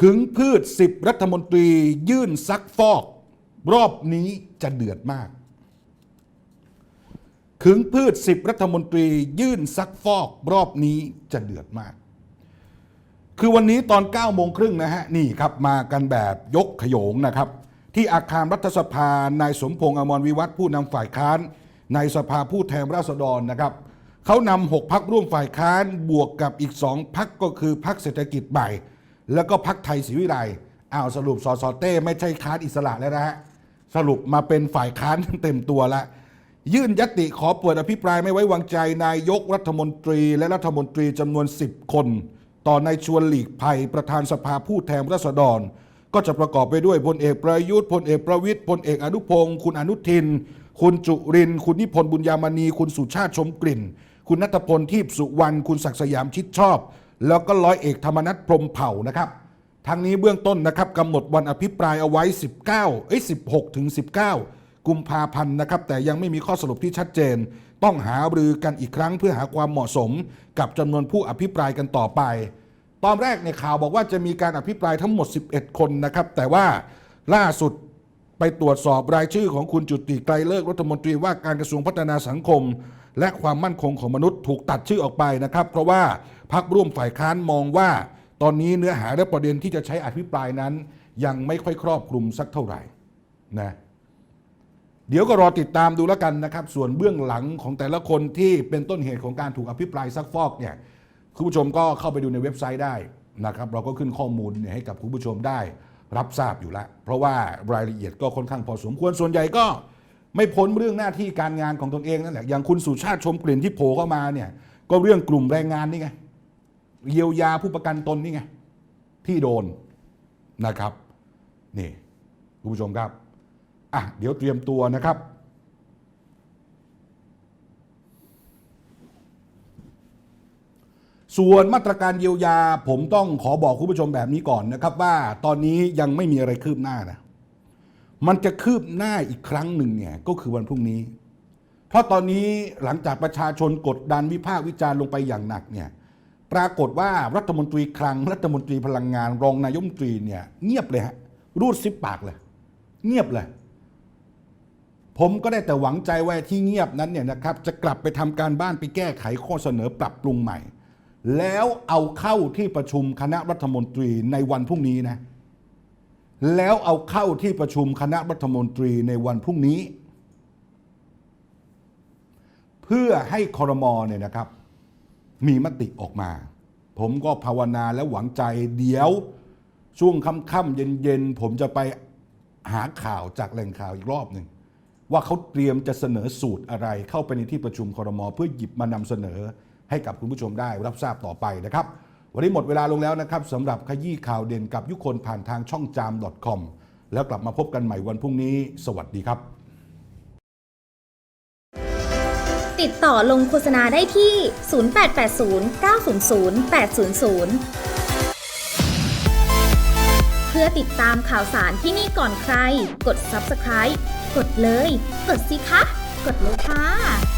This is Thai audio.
ขึงพืชสิบรัฐมนตรียื่นซักฟอก รอบนี้จะเดือดมาก ขึงพืชสิบรัฐมนตรียื่นซักฟอก รอบนี้จะเดือดมาก คือวันนี้ตอน9โมงครึ่งนะฮะ นี่ครับมากันแบบยกขยงนะครับ ที่อาคารรัฐสภานายสมพงษ์อมรวิวัฒน์ผู้นำฝ่ายค้านในสภาผู้แทนราษฎรนะครับเขานำหกพักร่วมฝ่ายค้านบวกกับอีกสองพักก็คือพักเศรษฐกิจใหม่ แล้วก็พักไทยศรีวิไลอ้าวสรุปสสเต้ไม่ใช่ค้านอิสระแล้วนะฮะสรุปมาเป็นฝ่ายค้านเต็มตัวล้วยื่นยติขอเปิดอภิปรายไม่ไว้วางใจนายกรัฐมนตรีและรัฐมนตรีจำนวน 10 คน ต่อนายชวนหลีกภัยประธานสภาผู้แทนราษฎร ก็จะประกอบไปด้วยพลเอกประยุทธ์พลเอกประวิทย์พลเอกอนุพงศ์คุณอนุทิน คุณจุริน คุณนิพนธ์บุญยามณี คุณสุชาติชมกลิ่น คุณนัทพลทีพสุวรรณคุณศักดิ์สยามชิดชอบ แล้วก็ร้อยเอกธรรมนัฐพรมเผ่านะครับทางนี้เบื้องต้นนะครับกำหนดวันอภิปรายเอาไว้ 19เอ้ย16 ถึง 19 กุมภาพันธ์นะครับ แต่ยังไม่มีข้อสรุปที่ชัดเจน ต้องหารือกันอีกครั้งเพื่อหาความเหมาะสม กับจำนวนผู้อภิปรายกันต่อไป ตอนแรกในข่าวบอกว่าจะมีการอภิปรายทั้งหมด 11 คนนะครับ แต่ว่าล่าสุดไปตรวจสอบรายชื่อของคุณจุติไกรเลิกรัฐมนตรีว่าการกระทรวงพัฒนาสังคม และความมั่นคงของมนุษย์ถูกตัดชื่อออกไปนะครับ เพราะว่าพักร่วมฝ่ายค้านมองว่า ตอนนี้เนื้อหาและประเด็นที่จะใช้อภิปรายนั้น ยังไม่ค่อยครอบคลุมสักเท่าไหร่นะเดี๋ยวก็รอติดตามดูแล้วกันนะครับ ส่วนเบื้องหลังของแต่ละคนที่เป็นต้นเหตุของการถูกอภิปรายซักฟอกเนี่ยคุณผู้ชมก็เข้าไปดูในเว็บไซต์ได้นะครับ เราก็ขึ้นข้อมูลให้กับคุณผู้ชมได้รับทราบอยู่แล้ว เพราะว่ารายละเอียดก็ค่อนข้างพอสมควรส่วนใหญ่ก็ ไม่พ้นเรื่องหน้าที่การงานของตนเองนั่นแหละอย่างคุณสุชาติชมกลิ่นที่โผล่เข้ามาเนี่ยก็เรื่องกลุ่มแรงงานนี่ไงเยียวยาผู้ประกันตนนี่ไงที่โดนนะครับนี่คุณผู้ชมครับอะเดี๋ยวเตรียมตัวนะครับส่วนมาตรการเยียวยาผมต้องขอบอกคุณผู้ชมแบบนี้ก่อนนะครับ ว่าตอนนี้ยังไม่มีอะไรคืบหน้านะ มันจะคืบหน้าอีกครั้งหนึ่งเนี่ยก็คือวันพรุ่งนี้ เพราะตอนนี้หลังจากประชาชนกดดันวิพากษ์วิจารณ์ลงไปอย่างหนักเนี่ยปรากฏว่ารัฐมนตรีคลังรัฐมนตรีพลังงาน รองนายมนตรีเนี่ยเงียบเลยฮะรูดซิปปากเลย เงียบเลย ผมก็ได้แต่หวังใจว่าที่เงียบนั้นเนี่ยนะครับจะกลับไปทำการบ้านไปแก้ไขข้อเสนอปรับปรุงใหม่ แล้วเอาเข้าที่ประชุมคณะรัฐมนตรีในวันพรุ่งนี้นะ แล้วเอาเข้าที่ประชุมคณะรัฐมนตรีในวันพรุ่งนี้ เพื่อให้คอรมอเนี่ยนะครับ มีมติออกมา ผมก็ภาวนาและหวังใจเดี๋ยว ช่วงค่ำๆเย็นๆ ผมจะไปหาข่าวจากแหล่งข่าวอีกรอบหนึ่งว่าเขาเตรียมจะเสนอสูตรอะไรเข้าไปในที่ประชุมคอรมอเพื่อหยิบมานำเสนอให้กับคุณผู้ชมได้รับทราบต่อไปนะครับ วันนี้หมดเวลาลงแล้วนะครับสำหรับขยี้ข่าวเด่นกับยุคนผ่านทางช่องจาม .com แล้วกลับมาพบกันใหม่วันพรุ่งนี้ สวัสดีครับ ติดต่อลงโฆษณาได้ที่ 0880 900 800 เพื่อติดตามข่าวสารที่นี่ก่อนใคร กด subscribe กดเลย กดสิคะ กดเลยค่ะ